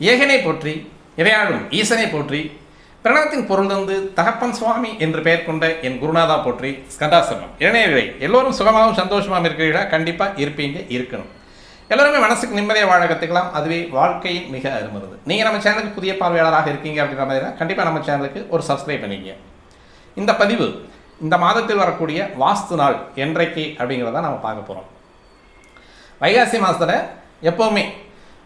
ஏகனை போற்றி இறையாளும் ஈசனை போற்றி பிரணவத்தின் பொருள் தந்து தகப்பன் சுவாமி என்று பெயர் கொண்ட என் குருநாதா போற்றி ஸ்கந்தாசிரமம் இளைஞர்களை எல்லோரும் சுகமாகவும் சந்தோஷமாகவும் இருக்கிறீர்களா? கண்டிப்பாக இருப்பீங்க இருக்கணும். எல்லாருமே மனசுக்கு நிம்மதியாக வாழ கற்றுக்கலாம் அதுவே வாழ்க்கையின் மிக அருமருது. நீங்கள் நம்ம சேனலுக்கு புதிய பார்வையாளராக இருக்கீங்க அப்படின்ற மாதிரி கண்டிப்பாக நம்ம சேனலுக்கு ஒரு சப்ஸ்கிரைப் பண்ணிங்க இந்த பதிவு இந்த மாதத்தில் வரக்கூடிய வாஸ்து நாள் என்றைக்கு அப்படிங்கிறத நம்ம பார்க்க போகிறோம் வைகாசி மாதத்தில் எப்போவுமே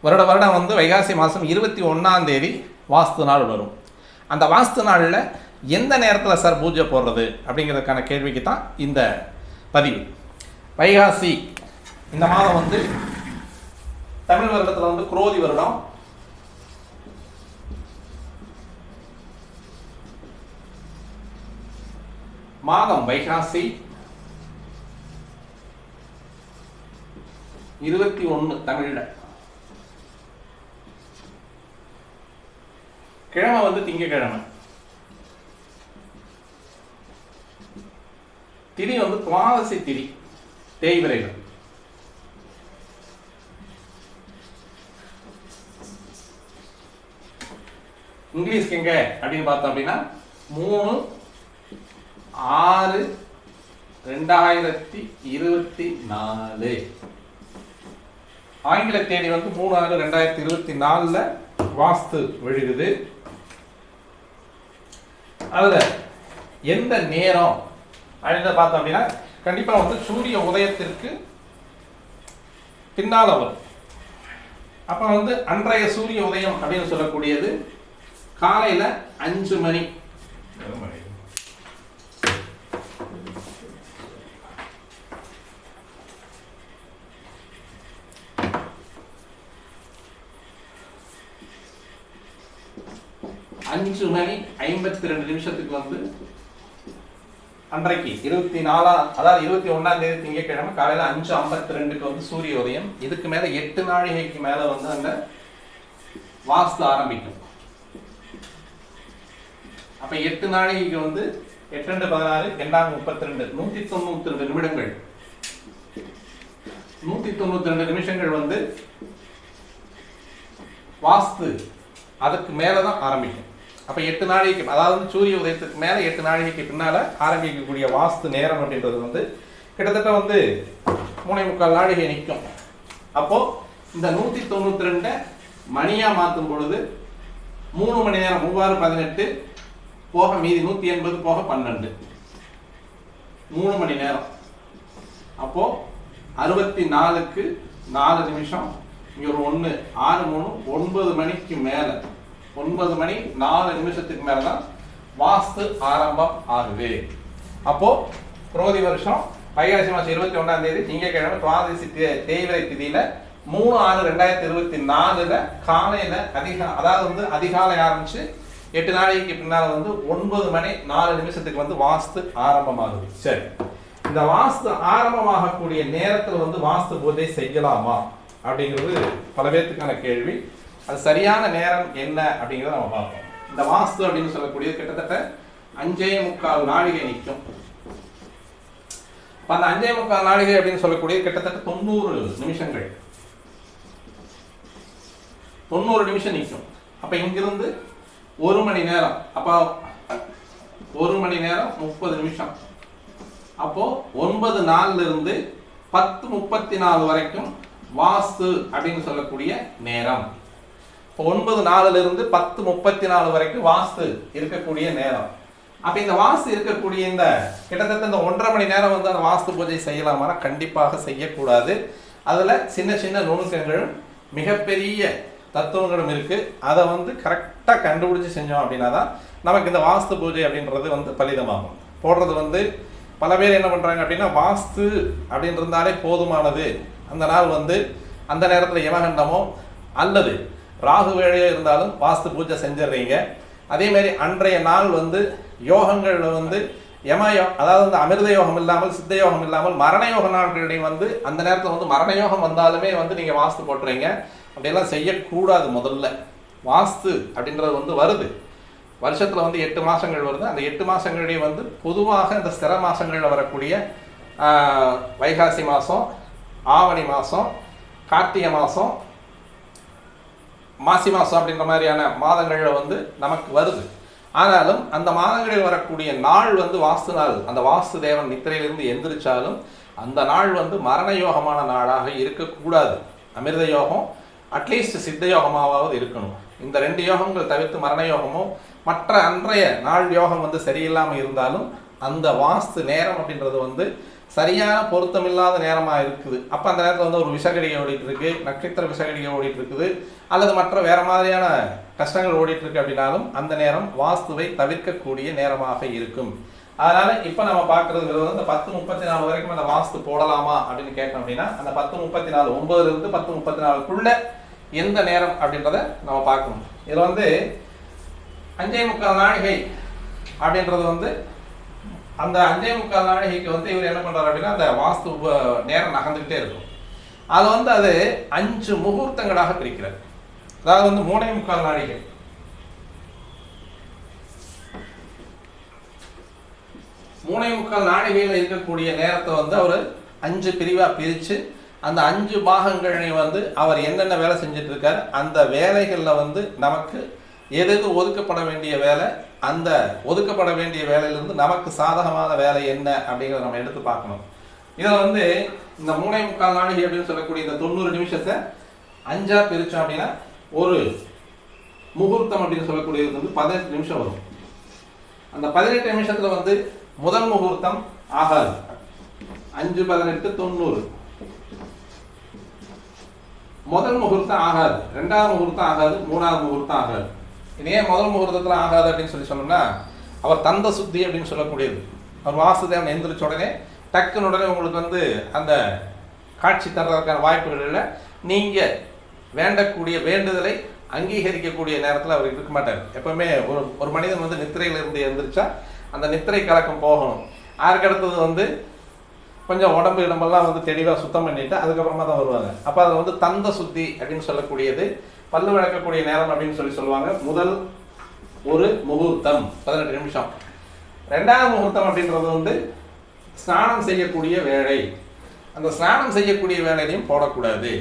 வருட வருடம் வந்து வைகாசி மாதம் இருபத்தி ஒன்றாம் தேதி வாஸ்து நாள் வரும். அந்த வாஸ்து நாளில் எந்த நேரத்தில் சார் பூஜை போடுறது அப்படிங்கிறதுக்கான கேள்விக்கு தான் இந்த பதிவு. வைகாசி இந்த மாதம் வந்து தமிழ் வருடத்தில் வந்து குரோதி வருடம். மாதம் வைகாசி இருபத்தி ஒன்று தமிழில். கிழமை வந்து திங்கக்கிழமை. திரி வந்து துவாதசி திரி தேய்விரைகள் இங்கிலீஷ்க்கு எங்க அப்படின்னு பார்த்தோம் அப்படின்னா மூணு ஆறு ரெண்டாயிரத்தி இருபத்தி நாலு. ஆங்கில தேதி வந்து மூணு ஆறு ரெண்டாயிரத்தி இருபத்தி நாலில் வாஸ்து விழுகுது. அதில் எந்த நேரம் அப்படின்னு பார்த்தோம் அப்படின்னா கண்டிப்பாக வந்து சூரிய உதயத்திற்கு பின்னால் வரும். அப்போ வந்து அன்றைய சூரிய உதயம் அப்படின்னு சொல்லக்கூடியது காலையில் அஞ்சு மணி. அஞ்சு மணி ஐம்பத்தி ரெண்டு நிமிஷத்துக்கு வந்து அன்றைக்கு இருபத்தி நாலாம் அதாவது இருபத்தி ஒன்னாம் தேதி திங்கட்கிழமை காலையில அஞ்சு ஐம்பத்தி ரெண்டுக்கு வந்து சூரிய உதயம். இதுக்கு மேல எட்டு நாழிகைக்கு மேல வந்து அந்த வாஸ்து ஆரம்பிக்கும். அப்ப எட்டு நாழிகைக்கு வந்து எட்டு ரெண்டு பதினாறு ரெண்டாம் முப்பத்தி ரெண்டு நூத்தி தொண்ணூத்தி ரெண்டு நிமிடங்கள். நூத்தி தொண்ணூத்தி ரெண்டு நிமிஷங்கள் வந்து வாஸ்து அதுக்கு மேலதான் ஆரம்பிக்கும். அப்போ எட்டு நாழிகைக்கு அதாவது சூரிய உதயத்துக்கு மேலே எட்டு நாழிகைக்கு பின்னால ஆரம்பிக்கக்கூடிய வாஸ்து நேரம் அப்படின்றது வந்து கிட்டத்தட்ட வந்து மூணை முக்கால் நாழிகை நிற்கும் அப்போது இந்த நூற்றி தொண்ணூற்றி ரெண்டை மணியாக மாற்றும் பொழுது மூணு மணி நேரம் மூவாறு பதினெட்டு போக மீதி நூற்றி எண்பது போக பன்னெண்டு. மூணு மணி நேரம். அப்போது அறுபத்தி நாலுக்கு நாலு நிமிஷம் இங்கே ஒரு ஒன்று ஆறு மூணு ஒன்பது மணிக்கு மேலே. ஒன்பது மணி நாலு நிமிஷத்துக்கு மேல தான் வாஸ்து ஆரம்பம் ஆகுது. அப்போ புரோதி வருஷம் வைகாசி மாசம் இருபத்தி ஒன்றாம் தேதி திங்கட்கிழமை துவாதசி தே- திதியில மூணு ஆறு ரெண்டாயிரத்தி இருபத்தி நாலுல காலையில அதிகா அதாவது வந்து அதிகாலை ஆரம்பிச்சு எட்டு நாளைக்கு பின்னால வந்து ஒன்பது மணி நாலு நிமிஷத்துக்கு வந்து வாஸ்து ஆரம்பமாகுது. சரி. இந்த வாஸ்து ஆரம்பமாகக்கூடிய நேரத்தில் வந்து வாஸ்து பூஜை செய்யலாமா? அப்படிங்கிறது பல பேர்த்துக்கான கேள்வி. அது சரியான நேரம் என்ன அப்படிங்கிறத நம்ம பார்ப்போம். இந்த வாஸ்து அப்படின்னு சொல்லக்கூடியது கிட்டத்தட்ட அஞ்சே முக்கால் நாழிகை நிற்கும். இப்போ அந்த அஞ்சே முக்கால் நாழிகை அப்படின்னு சொல்லக்கூடிய கிட்டத்தட்ட தொண்ணூறு நிமிஷங்கள். தொண்ணூறு நிமிஷம் நிற்கும். அப்போ இங்கிருந்து ஒரு மணி நேரம். அப்போ ஒரு மணி நேரம் முப்பது நிமிஷம். அப்போ ஒன்பது நாள்ல இருந்து பத்து முப்பத்தி நாலு வரைக்கும் வாஸ்து அப்படின்னு சொல்லக்கூடிய நேரம். இப்போ ஒன்பது நாலுல இருந்து பத்து முப்பத்தி நாலு வரைக்கும் வாஸ்து இருக்கக்கூடிய நேரம். அப்ப இந்த வாஸ்து இருக்கக்கூடிய இந்த கிட்டத்தட்ட இந்த ஒன்றரை மணி நேரம் வந்து அந்த வாஸ்து பூஜை செய்யலாமா கண்டிப்பாக செய்யக்கூடாது. அதுல சின்ன சின்ன நுணுக்கங்களும் மிகப்பெரிய தத்துவங்களும் இருக்கு. அதை வந்து கரெக்டாக கண்டுபிடிச்சு செஞ்சோம் அப்படின்னா தான் நமக்கு இந்த வாஸ்து பூஜை அப்படின்றது வந்து பலிதமாகும். போடுறது வந்து பல பேர் என்ன பண்றாங்க அப்படின்னா வாஸ்து அப்படின்னு இருந்தாலே போதுமானது. அந்த நாள் வந்து அந்த நேரத்தில் யமகண்டமோ அல்லது ராகு வேளையோ இருந்தாலும் வாஸ்து பூஜை செஞ்சிடுறீங்க. அதே மாதிரி அன்றைய நாள் வந்து யோகங்களில் வந்து யம யோ அதாவது வந்து அமிர்த யோகம் இல்லாமல் சித்த யோகம் இல்லாமல் மரண யோக நாட்களையும் வந்து அந்த நேரத்தில் வந்து மரண யோகம் வந்தாலுமே வந்து நீங்கள் வாஸ்து போட்டுறீங்க. அப்படியெல்லாம் செய்யக்கூடாது முதல்ல. வாஸ்து அப்படின்றது வந்து வருது. வருஷத்தில் வந்து எட்டு மாதங்கள் வருது. அந்த எட்டு மாதங்களையும் வந்து பொதுவாக இந்த ஸ்திர மாதங்களில் வரக்கூடிய வைகாசி மாதம் ஆவணி மாதம் கார்த்திகை மாதம் மாசி மாதம் அப்படின்ற மாதிரியான மாதங்களில் வந்து நமக்கு வருது. ஆனாலும் அந்த மாதங்களில் வரக்கூடிய நாள் வந்து வாஸ்து நாள். அந்த வாஸ்து தேவன் நித்திரையிலிருந்து எந்திரிச்சாலும் அந்த நாள் வந்து மரண யோகமான நாளாக இருக்கக்கூடாது. அமிர்த யோகம் அட்லீஸ்ட் சித்த யோகமாவது இருக்கணும். இந்த ரெண்டு யோகங்கள் தவிர்த்து மரண யோகமோ மற்ற அன்றைய நாள் யோகம் வந்து சரியில்லாமல் இருந்தாலும் அந்த வாஸ்து நேரம் அப்படின்றது வந்து சரியான பொருத்தமில்லாத நேரமாக இருக்குது. அப்போ அந்த நேரத்தில் வந்து ஒரு விஷகடிகை ஓடிட்டு இருக்கு நட்சத்திர விஷகடிகை ஓடிட்டு இருக்குது அல்லது மற்ற வேற மாதிரியான கஷ்டங்கள் ஓடிட்டு இருக்கு அப்படின்னாலும் அந்த நேரம் வாஸ்துவை தவிர்க்கக்கூடிய நேரமாக இருக்கும். அதனால இப்போ நம்ம பார்க்கறதுங்கிறது வந்து இந்த பத்து முப்பத்தி நாலு வரைக்கும் அந்த வாஸ்து போடலாமா அப்படின்னு கேட்டோம் அப்படின்னா அந்த பத்து முப்பத்தி நாலு ஒன்பதுல இருந்து பத்து முப்பத்தி நாலுக்குள்ள எந்த நேரம் அப்படின்றத நம்ம பார்க்கணும். இதில் வந்து அஞ்சே முக்கால் நாழிகை அப்படின்றது வந்து அந்த அஞ்சே முக்கால் நாழிகைக்கு வந்து இவர் என்ன பண்றாரு அப்படின்னா அந்த வாஸ்து உப- நேரம் நகர்ந்துக்கிட்டே இருக்கும். அது வந்து அது அஞ்சு முகூர்த்தங்களாக பிரிக்கிறார். அதாவது வந்து மூணே முக்கால் நாழிகை மூணே முக்கால் நாழிகையில் இருக்கக்கூடிய நேரத்தை வந்து அவர் அஞ்சு பிரிவா பிரிச்சு அந்த அஞ்சு பாகங்களையும் வந்து அவர் என்னென்ன வேலை செஞ்சுட்டு இருக்காரு அந்த வேலைகளில் வந்து நமக்கு எது எது ஒதுக்கப்பட வேண்டிய வேலை அந்த ஒதுக்கப்பட வேண்டிய வேலையிலிருந்து நமக்கு சாதகமான வேலை என்ன அப்படிங்கிறத நம்ம எடுத்து பார்க்கணும். இதில் வந்து இந்த மூணே முக்கால் நாளிகை அப்படின்னு சொல்லக்கூடிய இந்த தொண்ணூறு நிமிஷத்தை அஞ்சா பிரித்தோம் அப்படின்னா ஒரு முகூர்த்தம் அப்படின்னு சொல்லக்கூடியது வந்து பதினெட்டு நிமிஷம் வரும். அந்த பதினெட்டு நிமிஷத்தில் வந்து முதல் முகூர்த்தம் ஆகாது. அஞ்சு பதினெட்டு தொண்ணூறு. முதல் முகூர்த்தம் ஆகாது. ரெண்டாவது முகூர்த்தம் ஆகாது. மூணாவது முகூர்த்தம் ஆகாது. இது ஏன் முதல் முகூர்த்தத்தில் ஆகாது அப்படின்னு சொல்லி சொன்னோம்னா அவர் தந்த சுத்தி அப்படின்னு சொல்லக்கூடியது. அவர் வாசுதேவன் எந்திரிச்ச உடனே டக்குன்னு உடனே உங்களுக்கு வந்து அந்த காட்சி தர்றதுக்கான வாய்ப்புகள் இல்லை. நீங்கள் வேண்டக்கூடிய வேண்டுதலை அங்கீகரிக்கக்கூடிய நேரத்தில் அவர் இருக்க மாட்டார். எப்பவுமே ஒரு ஒரு மனிதன் வந்து நித்திரையில் இருந்து எழுந்திரிச்சா அந்த நித்திரை கலக்கம் போகணும். அதுக்கு வந்து கொஞ்சம் உடம்பு இடம்பெல்லாம் வந்து தெளிவாக சுத்தம் பண்ணிவிட்டு அதுக்கப்புறமா தான் வருவாங்க. அப்போ அதை வந்து தந்த சுத்தி அப்படின்னு சொல்லக்கூடியது. பல்லு விளக்கக்கூடிய நேரம் அப்படின்னு சொல்லி சொல்லுவாங்க. முதல் ஒரு முகூர்த்தம். பதினெட்டு நிமிஷம். ரெண்டாவது முகூர்த்தம் அப்படின்றது வந்து ஸ்நானம் செய்யக்கூடிய வேலை. அந்த ஸ்நானம் செய்யக்கூடிய வேலையிலையும் போடக்கூடாது.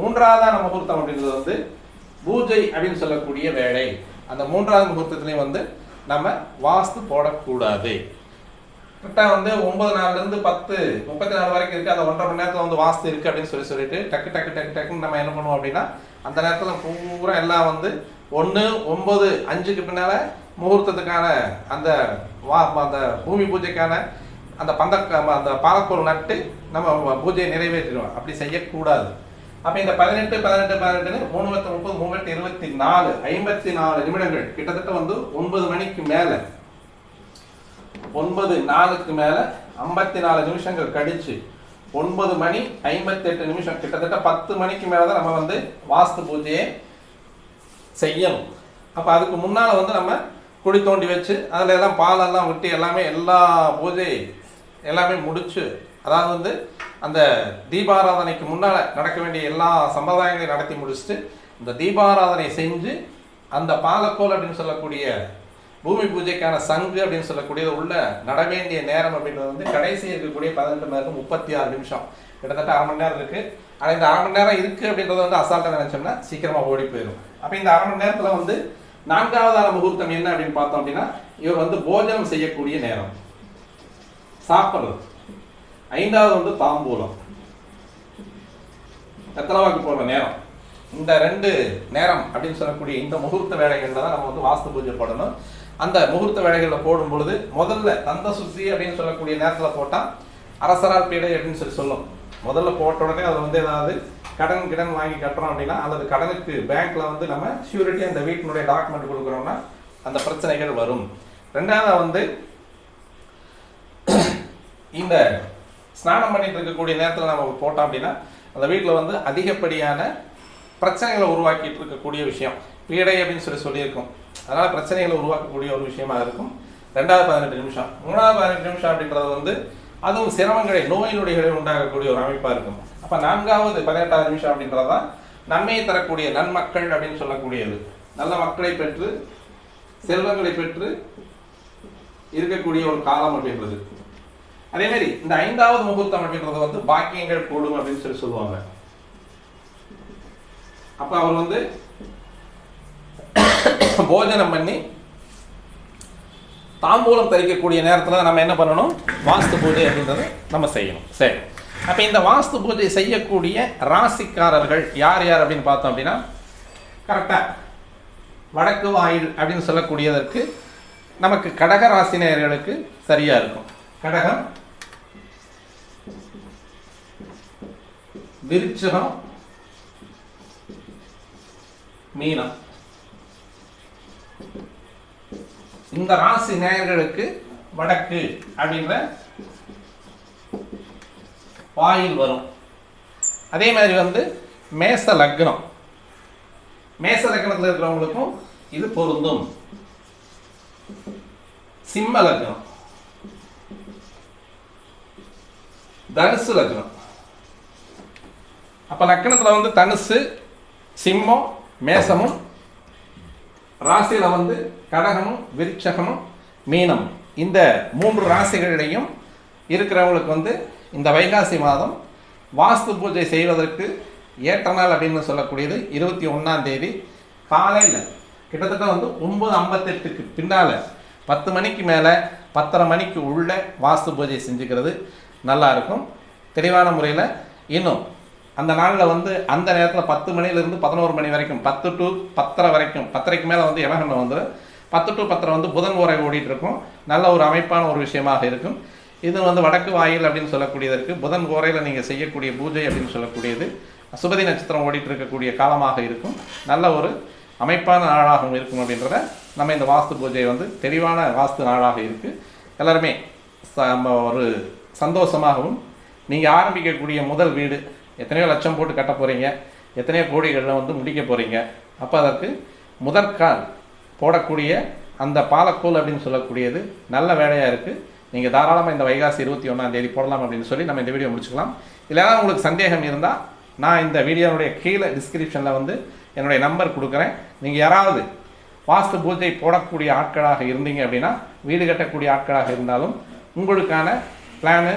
மூன்றாவதான முகூர்த்தம் அப்படின்றது வந்து பூஜை அப்படின்னு சொல்லக்கூடிய வேலை. அந்த மூன்றாவது முகூர்த்தத்திலையும் வந்து நம்ம வாஸ்து போடக்கூடாது. கரெக்டாக வந்து ஒன்பது நாலுல இருந்து பத்து முப்பத்தி நாலு வரைக்கும் இருக்கு. அந்த ஒன்றரை மணி நேரத்தில் வந்து வாஸ்து இருக்கு அப்படின்னு சொல்லி சொல்லிட்டு டக்கு டக்கு டக்கு டக்குன்னு நம்ம என்ன பண்ணுவோம் அப்படின்னா அந்த நேரத்தில் பூரா எல்லாம் வந்து ஒன்று ஒன்பது அஞ்சுக்கு பின்னால முகூர்த்தத்துக்கான அந்த வா அந்த பூமி பூஜைக்கான அந்த பந்த அந்த பாலக்கோல் நட்டு நம்ம பூஜையை நிறைவேற்றிடுவோம். அப்படி செய்யக்கூடாது. அப்போ இந்த பதினெட்டு பதினெட்டு பதினெட்டுன்னு மூணு பத்து முப்பது மூணு இருபத்தி நாலு ஐம்பத்தி நாலு நிமிடங்கள் கிட்டத்தட்ட வந்து ஒன்பது மணிக்கு மேலே ஒன்பது நாளுக்கு மேல ஐம்பத்தி நாலு நிமிஷங்கள் கழிச்சு ஒன்பது மணி ஐம்பத்தெட்டு நிமிஷம். கிட்டத்தட்ட பத்து மணிக்கு மேலே தான் நம்ம வந்து வாஸ்து பூஜையை செய்யணும். அப்ப அதுக்கு முன்னால வந்து நம்ம குழி தோண்டி வச்சு அதுல எல்லாம் பாலெல்லாம் விட்டு எல்லாமே எல்லா பூஜை எல்லாமே முடிச்சு அதாவது வந்து அந்த தீபாராதனைக்கு முன்னால் நடக்க வேண்டிய எல்லா சம்பிரதாயங்களையும் நடத்தி முடிச்சுட்டு இந்த தீபாராதனை செஞ்சு அந்த பாலக்கோல் அப்படின்னு சொல்லக்கூடிய பூமி பூஜைக்கான சங்கு அப்படின்னு சொல்லக்கூடியது உள்ள நட வேண்டிய நேரம் அப்படின்றது வந்து கடைசி இருக்கக்கூடிய பதினெட்டு மணி நேரம் முப்பத்தி ஆறு நிமிஷம். கிட்டத்தட்ட அரை மணி நேரம் இருக்கு. ஆனால் இந்த அரை மணி நேரம் இருக்கு அப்படின்றத வந்து அசால்ட்டா நினைச்சோம்னா சீக்கிரமா ஓடி போயிடும் அப்போ இந்த அரை மணி நேரத்துல வந்து நான்காவதான முகூர்த்தம் என்ன அப்படின்னு பார்த்தோம் அப்படின்னா இவர் வந்து போஜனம் செய்யக்கூடிய நேரம். சாப்பிட்றது. ஐந்தாவது வந்து தாம்பூலம். எத்தனவாக்கு போடுற நேரம். இந்த ரெண்டு நேரம் அப்படின்னு சொல்லக்கூடிய இந்த முகூர்த்த வேலைகளில் தான் நம்ம வந்து வாஸ்து பூஜை போடணும். அந்த முகூர்த்த வேலைகளில் போடும் பொழுது முதல்ல தந்த சுத்தி அப்படின்னு சொல்லக்கூடிய நேரத்தில் போட்டால் அரசரால் பீடை அப்படின்னு சொல்லி சொல்லும். முதல்ல போட்ட உடனே அதில் வந்து ஏதாவது கடன் கிடன் வாங்கி கட்டுறோம் அப்படின்னா அல்லது கடனுக்கு பேங்க்கில் வந்து நம்ம ஷூரிட்டி அந்த வீட்டினுடைய டாக்குமெண்ட் கொடுக்குறோம்னா அந்த பிரச்சனைகள் வரும். ரெண்டாவது வந்து இந்த ஸ்நானம் பண்ணிட்டு இருக்கக்கூடிய நேரத்தில் நம்ம போட்டோம் அப்படின்னா அந்த வீட்டில் வந்து அதிகப்படியான பிரச்சனைகளை உருவாக்கிட்டு இருக்கக்கூடிய விஷயம். பீடை அப்படின்னு சொல்லி சொல்லியிருக்கோம். அதனால் பிரச்சனைகளை உருவாக்கக்கூடிய ஒரு விஷயமா இருக்கும். ரெண்டாவது பதினெட்டு நிமிஷம். மூணாவது பதினெட்டு நிமிஷம் அப்படின்றது வந்து அதுவும் சிரமங்களை நோய் நொடிகளை உண்டாகக்கூடிய ஒரு அமைப்பாக இருக்கும். அப்போ நான்காவது பதினெட்டாவது நிமிஷம் அப்படின்றது தான் நன்மையை தரக்கூடிய நன்மக்கள் அப்படின்னு சொல்லக்கூடியது. நல்ல மக்களை பெற்று செல்வங்களை பெற்று இருக்கக்கூடிய ஒரு காலம் அப்படின்றது. அதே மாதிரி இந்த ஐந்தாவது முகூர்த்தம் அப்படின்றது வந்து பாக்கியங்கள் கூடும் அப்படின்னு சொல்லி சொல்லுவாங்க. அப்போ அவர் வந்து போஜனம் பண்ணி தாம்பூலம் தரிக்கக்கூடிய நேரத்தில் நம்ம என்ன பண்ணணும்? வாஸ்து பூஜை அப்படின்றத நம்ம செய்யணும். சரி. அப்போ இந்த வாஸ்து பூஜை செய்யக்கூடிய ராசிக்காரர்கள் யார் யார் அப்படின்னு பார்த்தோம் அப்படின்னா கரெக்டாக வடக்கு வாயில் அப்படின்னு சொல்லக்கூடியதற்கு நமக்கு கடக ராசினியர்களுக்கு சரியாக இருக்கும். கடகம் விருச்சகம் மீனம். இந்த ராசி நேயர்களுக்கு வடக்கு அப்படின்ற வாயில் வரும். அதே மாதிரி வந்து மேச லக்னம். மேச லக்னத்தில் இருக்கிறவங்களுக்கும் இது பொருந்தும். சிம்ம லக்னம். தனுசு லக்னம். அப்ப லக்கணத்தில் வந்து தனுசு சிம்மம் மேசமும் ராசியில் வந்து கடகமும் விருட்சகமும் மீனம் இந்த மூன்று ராசிகளிலையும் இருக்கிறவங்களுக்கு வந்து இந்த வைகாசி மாதம் வாஸ்து பூஜை செய்வதற்கு ஏற்ற நாள் அப்படின்னு சொல்லக்கூடியது இருபத்தி ஒன்றாம் தேதி காலையில். கிட்டத்தட்ட வந்து ஒன்பது ஐம்பத்தெட்டுக்கு பின்னால் பத்து மணிக்கு மேலே பத்தரை மணிக்கு உள்ள வாஸ்து பூஜை செஞ்சுக்கிறது நல்லாயிருக்கும் தெளிவான முறையில் இன்னும் அந்த நாளில் வந்து அந்த நேரத்தில் பத்து மணிலேருந்து பதினோரு மணி வரைக்கும் பத்து டு பத்தரை வரைக்கும் பத்தரைக்கு மேலே வந்து யமகண்டம் வந்துடும் பத்து டு பத்தரை வந்து புதன் உரை ஓடிட்டு இருக்கும் நல்ல ஒரு அமைப்பான ஒரு விஷயமாக இருக்கும். இது வந்து வடக்கு வாயில் அப்படின்னு சொல்லக்கூடியதற்கு புதன் ஓரையில் நீங்கள் செய்யக்கூடிய பூஜை அப்படின்னு சொல்லக்கூடியது. சுபதி நட்சத்திரம் ஓடிட்டு இருக்கக்கூடிய காலமாக இருக்கும். நல்ல ஒரு அமைப்பான நாளாகவும் இருக்கும் அப்படின்றத நம்ம இந்த வாஸ்து பூஜை வந்து தெளிவான வாஸ்து நாளாக இருக்குது எல்லாருமே ச- நம்ம ஒரு சந்தோஷமாகவும் நீங்கள் ஆரம்பிக்கக்கூடிய முதல் வீடு எத்தனையோ லட்சம் போட்டு கட்ட போகிறீங்க எத்தனையோ கோடிகளில் வந்து முடிக்க போகிறீங்க அப்போ அதற்கு முதற்கால் போடக்கூடிய அந்த பாலக்கோல் அப்படின்னு சொல்லக்கூடியது நல்ல வேலையாக இருக்குது நீங்கள் தாராளமாக இந்த வைகாசி இருபத்தி ஒன்றாம் தேதி போடலாம் அப்படின்னு சொல்லி நம்ம இந்த வீடியோ முடிச்சுக்கலாம். இல்லைனா உங்களுக்கு சந்தேகம் இருந்தால் நான் இந்த வீடியோனுடைய கீழே டிஸ்கிரிப்ஷனில் வந்து என்னுடைய நம்பர் கொடுக்குறேன். நீங்கள் யாராவது வாஸ்து பூஜை போடக்கூடிய ஆட்களாக இருந்தீங்க அப்படின்னா வீடு கட்டக்கூடிய ஆட்களாக இருந்தாலும் உங்களுக்கான பிளானு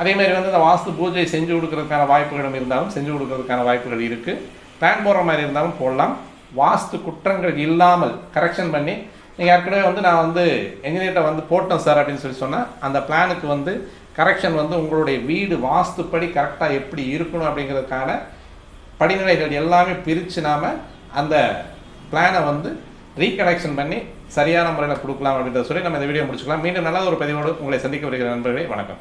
அதேமாதிரி வந்து இந்த வாஸ்து பூஜை செஞ்சு கொடுக்கறதுக்கான வாய்ப்புகளும் இருந்தாலும் செஞ்சு கொடுக்கறதுக்கான வாய்ப்புகள் இருக்குது பிளான் போடுற மாதிரி இருந்தாலும் போடலாம். வாஸ்து குற்றங்கள் இல்லாமல் கரெக்ஷன் பண்ணி நீங்கள் ஏற்கனவே வந்து நான் வந்து என்ஜினியர்கிட்ட வந்து போட்டோம் சார் அப்படின்னு சொல்லி சொன்னால் அந்த பிளானுக்கு வந்து கரெக்ஷன் வந்து உங்களுடைய வீடு வாஸ்துப்படி கரெக்டாக எப்படி இருக்கணும் அப்படிங்கிறதுக்கான படிநிலைகள் எல்லாமே பிரித்து நாம் அந்த பிளானை வந்து ரீகனெக்ஷன் பண்ணி சரியான முறையில் கொடுக்கலாம் அப்படின்றத சொல்லி நம்ம இந்த வீடியோ முடிச்சுக்கலாம். மீண்டும் நல்ல ஒரு பதிவோடு உங்களை சந்திக்க வருகிற நண்பர்களே. வணக்கம்.